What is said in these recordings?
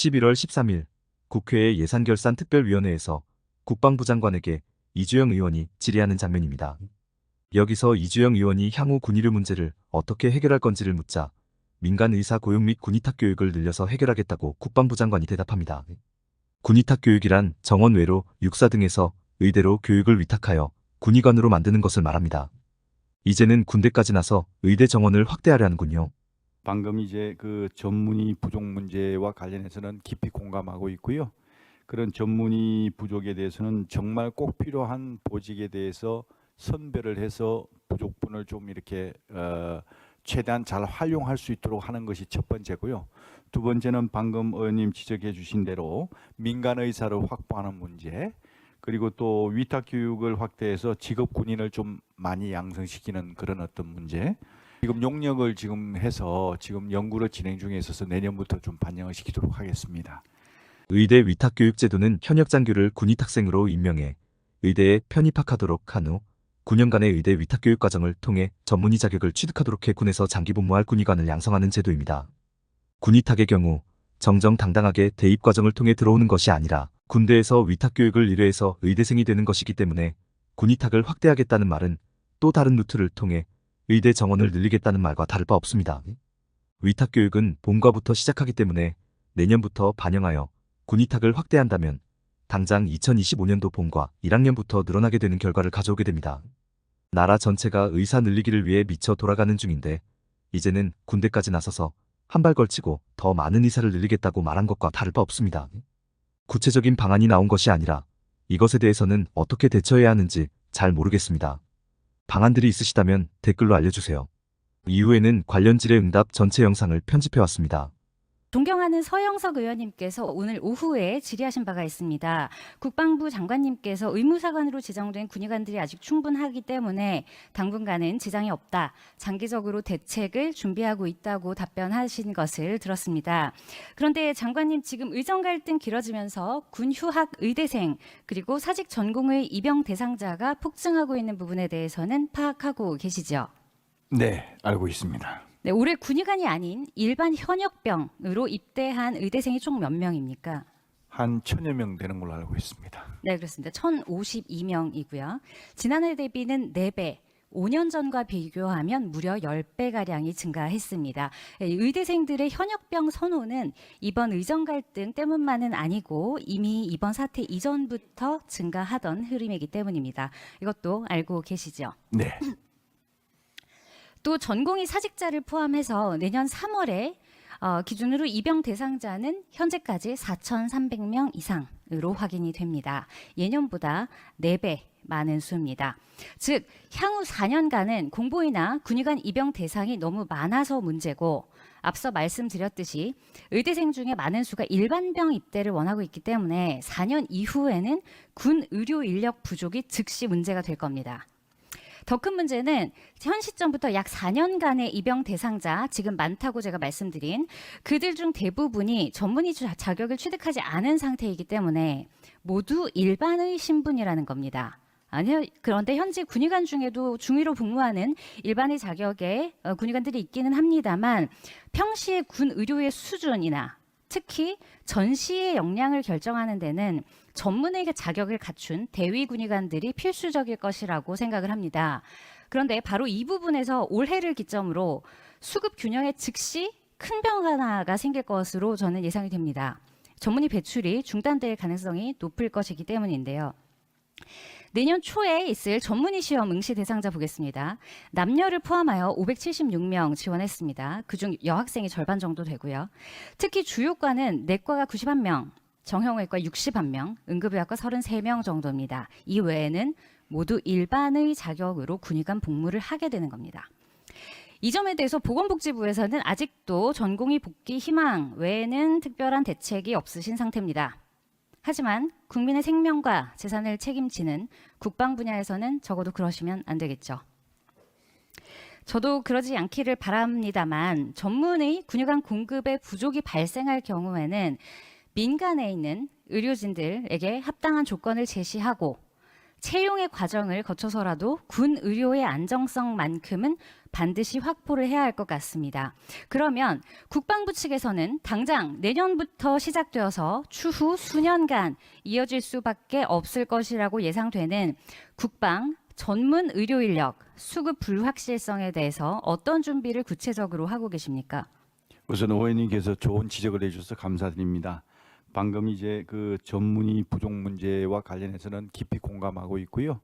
11월 13일 국회의 예산결산특별위원회에서 국방부 장관에게 이주영 의원이 질의하는 장면입니다. 여기서 이주영 의원이 향후 군의료 문제를 어떻게 해결할 건지를 묻자 민간 의사 고용 및 군의탁 교육을 늘려서 해결하겠다고 국방부 장관이 대답합니다. 군의탁 교육이란 정원 외로 육사 등에서 의대로 교육을 위탁하여 군의관으로 만드는 것을 말합니다. 이제는 군대까지 나서 의대 정원을 확대하려 하는군요. 방금 이제 그 전문의 부족 문제와 관련해서는 깊이 공감하고 있고요. 그런 전문의 부족에 대해서는 정말 꼭 필요한 보직에 대해서 선별을 해서 부족분을 좀 이렇게 어, 최대한 잘 활용할 수 있도록 하는 것이 첫 번째고요. 두 번째는 방금 의원님 지적해 주신 대로 민간 의사를 확보하는 문제, 그리고 또 위탁 교육을 확대해서 직업 군인을 좀 많이 양성시키는 그런 어떤 문제. 지금 용역을 지금 해서 지금 연구를 진행 중에 있어서 내년부터 좀 반영을 시키도록 하겠습니다. 의대 위탁교육 제도는 현역 장교를 군의탁생으로 임명해 의대에 편입학하도록 한 후 9년간의 의대 위탁교육 과정을 통해 전문의 자격을 취득하도록 해 군에서 장기 복무할 군의관을 양성하는 제도입니다. 군의탁의 경우 정정당당하게 대입 과정을 통해 들어오는 것이 아니라 군대에서 위탁교육을 의뢰해서 의대생이 되는 것이기 때문에 군의탁을 확대하겠다는 말은 또 다른 루트를 통해 의대 정원을 늘리겠다는 말과 다를 바 없습니다. 위탁 교육은 봄과부터 시작하기 때문에 내년부터 반영하여 군의탁을 확대한다면 당장 2025년도 봄과 1학년부터 늘어나게 되는 결과를 가져오게 됩니다. 나라 전체가 의사 늘리기를 위해 미쳐 돌아가는 중인데 이제는 군대까지 나서서 한 발 걸치고 더 많은 의사를 늘리겠다고 말한 것과 다를 바 없습니다. 구체적인 방안이 나온 것이 아니라 이것에 대해서는 어떻게 대처해야 하는지 잘 모르겠습니다. 방안들이 있으시다면 댓글로 알려주세요. 이후에는 관련 질의 응답 전체 영상을 편집해 왔습니다. 존경하는 서영석 의원님께서 오늘 오후에 질의하신 바가 있습니다. 국방부 장관님께서 의무사관으로 지정된 군의관들이 아직 충분하기 때문에 당분간은 지장이 없다. 장기적으로 대책을 준비하고 있다고 답변하신 것을 들었습니다. 그런데 장관님 지금 의정 갈등 길어지면서 군 휴학 의대생 그리고 사직 전공의 입영 대상자가 폭증하고 있는 부분에 대해서는 파악하고 계시죠? 네, 알고 있습니다. 네, 올해 군의관이 아닌 일반 현역병으로 입대한 의대생이 총 몇 명입니까? 한 천여 명 되는 걸로 알고 있습니다. 네, 그렇습니다. 1,052명이고요. 지난해 대비는 4배, 5년 전과 비교하면 무려 10배가량이 증가했습니다. 예, 의대생들의 현역병 선호는 이번 의정 갈등 때문만은 아니고 이미 이번 사태 이전부터 증가하던 흐름이기 때문입니다. 이것도 알고 계시죠? 네, 또 전공의 사직자를 포함해서 내년 3월에 어, 기준으로 입영 대상자는 현재까지 4,300명 이상으로 확인이 됩니다. 예년보다 4배 많은 수입니다. 즉 향후 4년간은 공보이나 군의관 입영 대상이 너무 많아서 문제고 앞서 말씀드렸듯이 의대생 중에 많은 수가 일반병 입대를 원하고 있기 때문에 4년 이후에는 군 의료 인력 부족이 즉시 문제가 될 겁니다. 더 큰 문제는 현 시점부터 약 4년간의 입영 대상자 지금 많다고 제가 말씀드린 그들 중 대부분이 전문의 자- 자격을 취득하지 않은 상태이기 때문에 모두 일반의 신분이라는 겁니다. 아니요. 그런데 현재 군의관 중에도 중위로 복무하는 일반의 자격의 어, 군의관들이 있기는 합니다만 평시의 군 의료의 수준이나 특히 전시의 역량을 결정하는 데는 전문의 자격을 갖춘 대위 군의관들이 필수적일 것이라고 생각을 합니다. 그런데 바로 이 부분에서 올해를 기점으로 수급 균형에 즉시 큰 변화가 생길 것으로 저는 예상이 됩니다. 전문의 배출이 중단될 가능성이 높을 것이기 때문인데요. 내년 초에 있을 전문의 시험 응시 대상자 보겠습니다. 남녀를 포함하여 576명 지원했습니다. 그중 여학생이 절반 정도 되고요. 특히 주요과는 내과가 91명, 정형외과 61명, 응급의학과 33명 정도입니다. 이 외에는 모두 일반의 자격으로 군의관 복무를 하게 되는 겁니다. 이 점에 대해서 보건복지부에서는 아직도 전공의 복귀 희망 외에는 특별한 대책이 없으신 상태입니다. 하지만 국민의 생명과 재산을 책임지는 국방 분야에서는 적어도 그러시면 안 되겠죠. 저도 그러지 않기를 바랍니다만 전문의 군의관 공급의 부족이 발생할 경우에는 민간에 있는 의료진들에게 합당한 조건을 제시하고 채용의 과정을 거쳐서라도 군 의료의 안정성만큼은 반드시 확보를 해야 할 것 같습니다. 그러면 국방부 측에서는 당장 내년부터 시작되어서 추후 수년간 이어질 수밖에 없을 것이라고 예상되는 국방 전문 의료 인력 수급 불확실성에 대해서 어떤 준비를 구체적으로 하고 계십니까? 우선 의원님께서 좋은 지적을 해주셔서 감사드립니다. 방금 이제 그 전문의 부족 문제와 관련해서는 깊이 공감하고 있고요.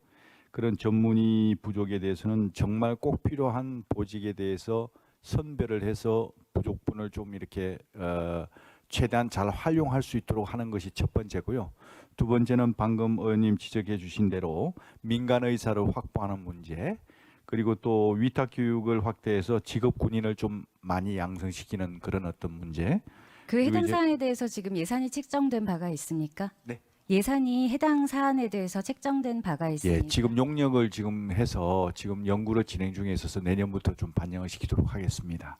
그런 전문의 부족에 대해서는 정말 꼭 필요한 보직에 대해서 선별을 해서 부족분을 좀 이렇게 어, 최대한 잘 활용할 수 있도록 하는 것이 첫 번째고요. 두 번째는 방금 의원님 지적해 주신 대로 민간 의사를 확보하는 문제, 그리고 또 위탁 교육을 확대해서 직업 군인을 좀 많이 양성시키는 그런 어떤 문제. 그 해당 이제- 사안에 대해서 지금 예산이 책정된 바가 있습니까? 네. 예산이 해당 사안에 대해서 책정된 바가 있습니까? 예, 지금 용역을 지금 해서 지금 연구를 진행 중에 있어서 내년부터 좀 반영을 시키도록 하겠습니다.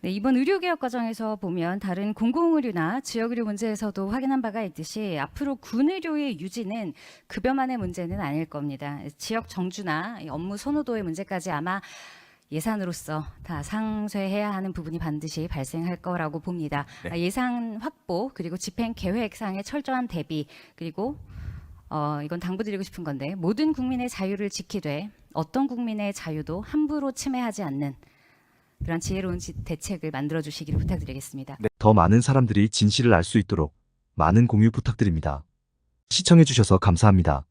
네, 이번 의료개혁 과정에서 보면 다른 공공의료나 지역의료 문제에서도 확인한 바가 있듯이 앞으로 군의료의 유지는 급여만의 문제는 아닐 겁니다. 지역 정주나 이 업무 선호도의 문제까지 아마 예산으로서 다 상쇄해야 하는 부분이 반드시 발생할 거라고 봅니다. 네. 아, 예산 확보 그리고 집행 계획상의 철저한 대비 그리고 어, 이건 당부드리고 싶은 건데 모든 국민의 자유를 지키되 어떤 국민의 자유도 함부로 침해하지 않는 그런 지혜로운 지- 대책을 만들어 주시기를 부탁드리겠습니다. 더 많은 사람들이 진실을 알 수 있도록 많은 공유 부탁드립니다. 시청해주셔서 감사합니다.